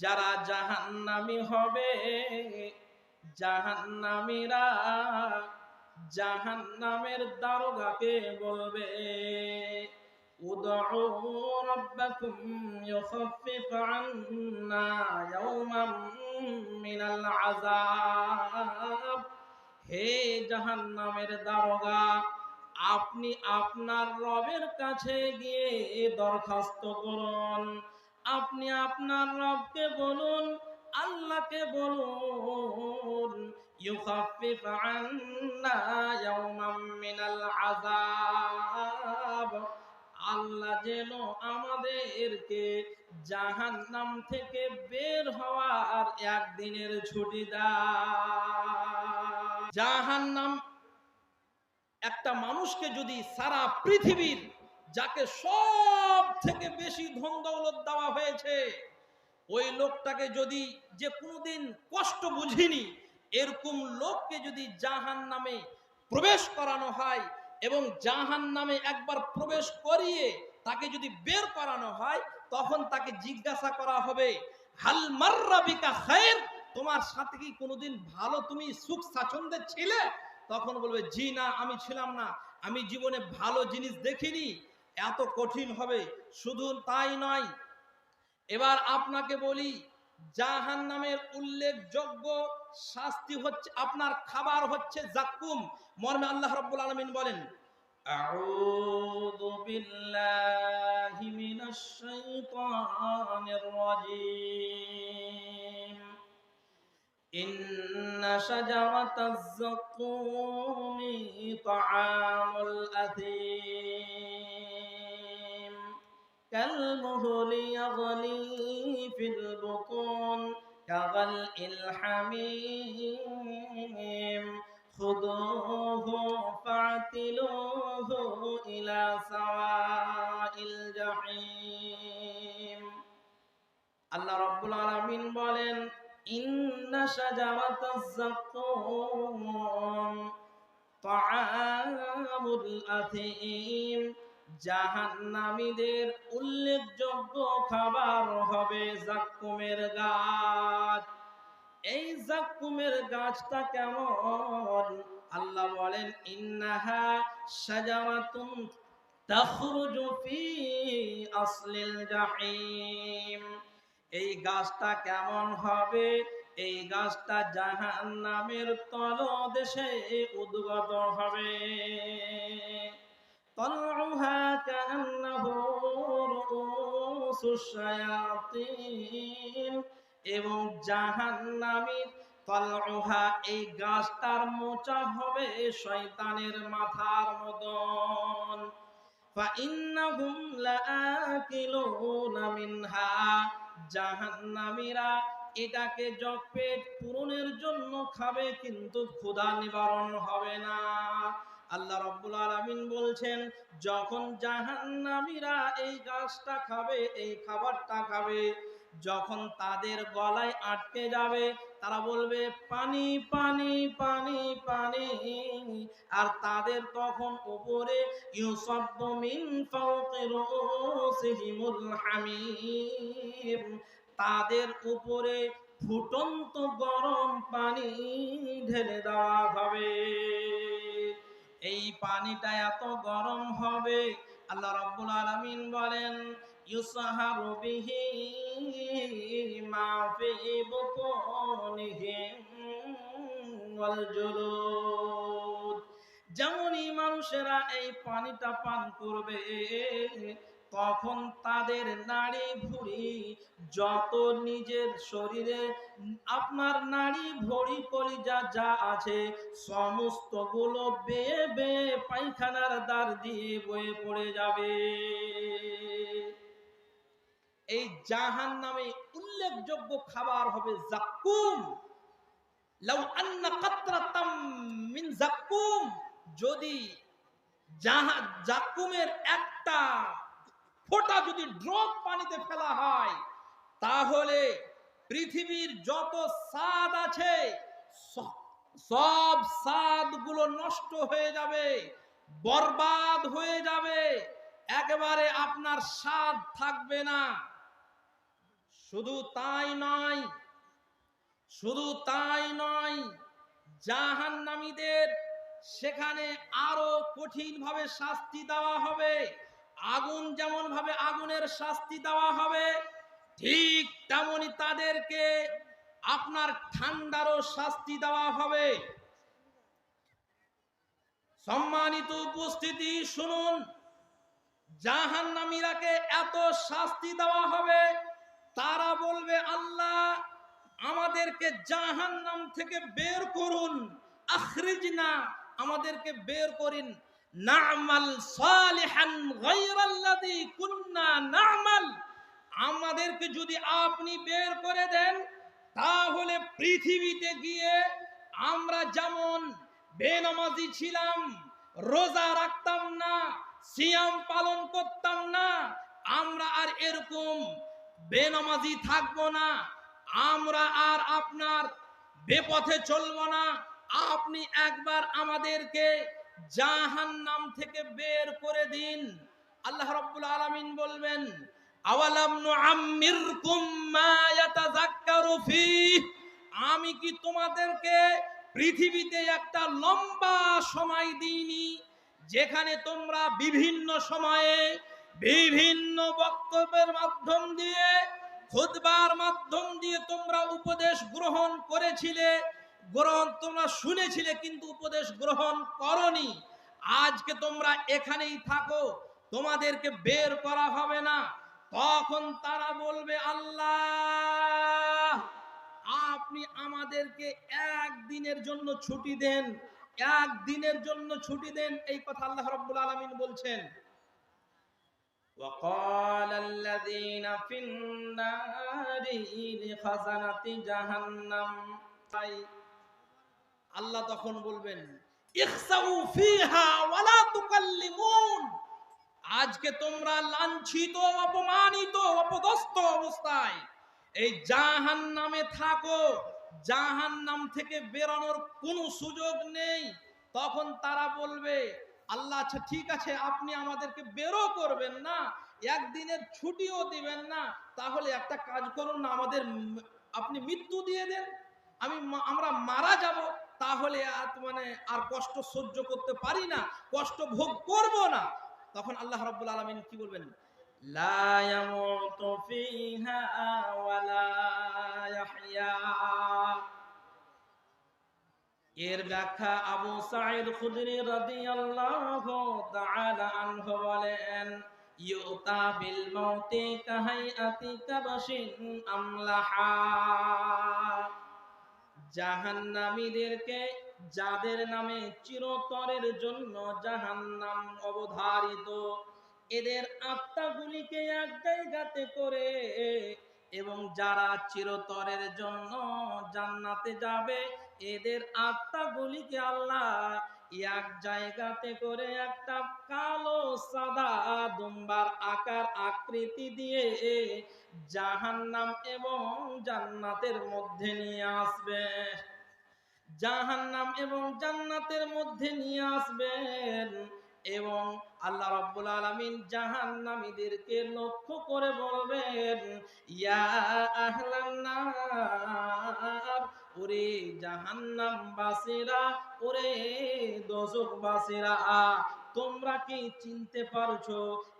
যারা জাহান্নামী হবে, জাহান্নামীরা জাহান্নামের দারোগাকে বলবে, উদউ রাব্বাকুম ইউখাফফিফ আন্না ইয়াওমান মিনাল আযাব। হে জাহান্নামের দারোগা, আপনি আপনার রবের কাছে গিয়ে দরখাস্ত করুন। আপনি আপনার রবকে বলুন, আল্লাহকে বলুন ইউখাফফিফ আন্না মিনাল আযাব। আল্লাহ যেন আমাদেরকে জাহান্নাম থেকে বের হওয়ার একদিনের ছুটি দেয়। জাহান্নাম একটা মানুষকে যদি সারা পৃথিবীর যাকে সব থেকে বেশি ধন দৌলত দেওয়া হয়েছে, ওই লোকটাকে যদি যে কোনোদিন কষ্ট বুঝিনি, এরকম লোককে যদি জাহান নামে প্রবেশ করানো হয় এবং জাহান নামে একবার প্রবেশ করিয়ে তাকে যদি বের করানো হয়, তখন তাকে জিজ্ঞাসা করা হবে, হাল খায়ের তোমার সাথে কি কোনোদিন ভালো তুমি সুখ স্বাচ্ছন্দ্যে ছিলে? তখন বলবে, জি না, আমি ছিলাম না। আমি জীবনে ভালো জিনিস দেখিনি। এত কঠিন হবে শুধু তাই নয় এবার আপনাকে বলি জাহান নামের উল্লেখযোগ্য শাস্তি হচ্ছে আপনার খাবার হচ্ছে জাক্কুম মর্মে আল্লাহ রব্বুল আলমিন বলেন أعوذ بالله من الشيطان الرجيم إن شجرة الزقوم طعام الأثيم كالمهل يغلي في البطون كغلء الحميم خذوه فاعتلوه إلى سواء الجحيم আল্লাহ রব্বুল আলামিন বলেন ইন্না শাজারাতাজ যাকুম তাআমুল আথিম জাহান্নামীদের উল্লেখযোগ্য খাবার হবে জাক্কুমের গাছ। এই জাক্কুমের গাছটা কেমন? আল্লাহ বলেন, ইন্নাহা শাজারাতুন তাখরুজু ফি আসলিল জাহিম। এই গাছটা কেমন হবে? এই গাছটা জাহান নামের তলদেশে উদ্গত হবে। طلعها كأنه رؤوس الشياطين এবং জাহান্নামীর তলউহা এই গাছটার মোচা হবে শয়তানের মাথার মতন فإنهم لآكلون منها জাহান্নামীরা এটাকে জগ পেট পূরণের জন্য খাবে কিন্তু ক্ষুধা নিবারণ হবে না আল্লাহ রব্বুল আলামিন বলছেন, যখন জাহান্নামীরা এই গাছটা খাবে, এই খাবারটা খাবে, যখন তাদের গলায় আটকে যাবে, তারা বলবে, পানি পানি পানি পানি। আর তাদের তখন উপরে তাদের উপরে ফুটন্ত গরম পানি ঢেলে দেওয়া হবে। এই পানিটা এত গরম হবে। আল্লাহ রব্বুল আলামিন বলেন, ইউসাহারু বিহি যেমনই মানুষেরা এই পানিটা পান করবে তখন তাদের নাড়ি ভুড়ি, যত নিজের শরীরে, আপনার নাড়ি ভড়ি, কলিজা যা যা আছে সমস্তগুলো বেয়ে বেয়ে পায়খানার দ্বার দিয়ে বয়ে পড়ে যাবে। এই জাহান নামে উল্লেখযোগ্য খাবার হবে জাক্কুম। লাউ আন্না কাতরাতাম মিন জাক্কুম। যদি জাহা জাক্কুমের একটা ফোঁটা যদি ড্রপ পানিতে ফেলা হয়, তাহলে পৃথিবীর যত স্বাদ আছে, সব স্বাদগুলো নষ্ট হয়ে যাবে, বরবাদ হয়ে যাবে, একেবারে আপনার স্বাদ থাকবে না। শুধু তাই নয়, শুধু তাই নয়, জাহান্নামীদের সেখানে আরও কঠিন ভাবে শাস্তি দেওয়া হবে। আগুন যেমন ভাবে আগুনের শাস্তি দেওয়া হবে, ঠিক তেমনি তাদেরকে আপনার ঠান্ডারও শাস্তি দেওয়া হবে। সম্মানিত উপস্থিতি, শুনুন, জাহান্নামীরাকে এত শাস্তি দেওয়া হবে, তারা বলবে, আল্লাহ, আমাদেরকে জাহান্নাম থেকে বের করুন, আখরিজনা আমাদেরকে বের করিন। নামাল সালিহান গায়রাল্লাযী কুন্না নামাল। আমাদেরকে যদি আপনি বের করে দেন, তাহলে পৃথিবীতে গিয়ে আমরা যেমন বেনামাজি ছিলাম, রোজা রাখতাম না, সিয়াম পালন করতাম না, আমরা আর এরকম বেনামাজি থাকব না, আমরা আর আপনার বেপথে চলবো না। আপনি একবার আমাদেরকে জাহান্নাম থেকে বের করে দিন। আল্লাহ রাব্বুল আলামিন বলবেন আমি কি তোমাদেরকে পৃথিবীতে একটা লম্বা সময় দিইনি, যেখানে তোমরা বিভিন্ন সময়ে বিভিন্ন বক্তব্যের মাধ্যম দিয়ে, খুতবার মাধ্যম দিয়ে তোমরা উপদেশ গ্রহণ করেছিলে? গ্রহণ তোমরা শুনেছিলে কিন্তু উপদেশ গ্রহণ করনি আজকে তোমরা এখানেই থাকো তোমাদেরকে বের করা হবে না তখন তারা বলবে আল্লাহ আপনি আমাদেরকে একদিনের জন্য ছুটি দেন একদিনের জন্য ছুটি দেন এই কথা আল্লাহ রাব্বুল আলামিন বলছেন وقال الذين في النار لخزنة جهنم আল্লাহ তখন বলবেন আজকে তোমরা লাঞ্ছিত, অপমানিত, অপদস্থ অবস্থায় এই জাহান নামে থাকো। জাহান নাম থেকে বেরোনোর কোনো সুযোগ নেই। তখন তারা বলবে, আল্লাহ আচ্ছা ঠিক আছে, আপনি আমাদেরকে বেরো করবেন না, একদিনের ছুটিও দিবেন না। তাহলে একটা কাজ করুন না, আমাদের আপনি মৃত্যু দিয়ে দেন। আমি আমরা মারা যাব। তাহলে আর মানে আর কষ্ট সহ্য করতে পারি না, কষ্ট ভোগ করব না। তখন আল্লাহ রাব্বুল আলামিন কি বলবেন? এর ব্যাখ্যা আবু সাঈদ খুদরি রাদিয়াল্লাহু তাআলা আনহু বলেন, ইউতা বিল মাউতি কাহাইয়াতি কাবাশিন আমলাহা। জাহান্নামীদেরকে, যাদের নামে চিরতরের জন্য জাহান্নাম অবধারিত, এদের আত্মাগুলিকে এক জায়গাতে করে এবং যারা চিরতরের জন্য জান্নাতে যাবে, এদের আত্মাগুলিকে আল্লাহ এক জায়গাতে করে একটা কালো সাদা দুম্বার আকার আকৃতি দিয়ে জাহান্নাম এবং জান্নাতের মধ্যে নিয়ে আসবে। জাহান্নাম এবং জান্নাতের মধ্যে নিয়ে আসবেন। এবং আল্লাহ রাব্বুল আলামিন জাহান্নামীদেরকে লক্ষ্য করে বলবেন, ইয়া আহলান নার, ওরে জাহান্নাম বাসিরা ওরে দোজখ বাসীরা তোমরা কি চিনতে পারছ?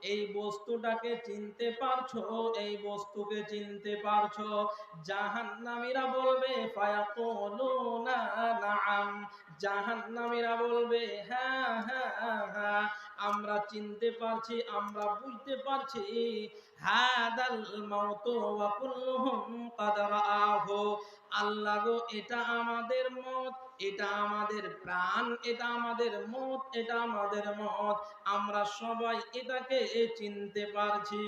এই বস্তুটাকে চিনতে পারছ? এই বস্তুকে চিনতে পারছ? জাহান্নামীরা বলবে, ফায়াকুলুনা নাআম। জাহান্নামীরা বলবে হ্যাঁ হ্যাঁ হ্যাঁ আমরা চিনতে পারছি, আমরা বুঝতে পারছি। হাদাল মাউতু ওয়া কুল্লুহুম কাদ রাআহু আল্লাহ গো, এটা আমাদের মত। এটা আমাদের প্রাণ এটা আমাদের মত এটা আমাদের মত। আমরা সবাই এটাকে চিনতে পারছি।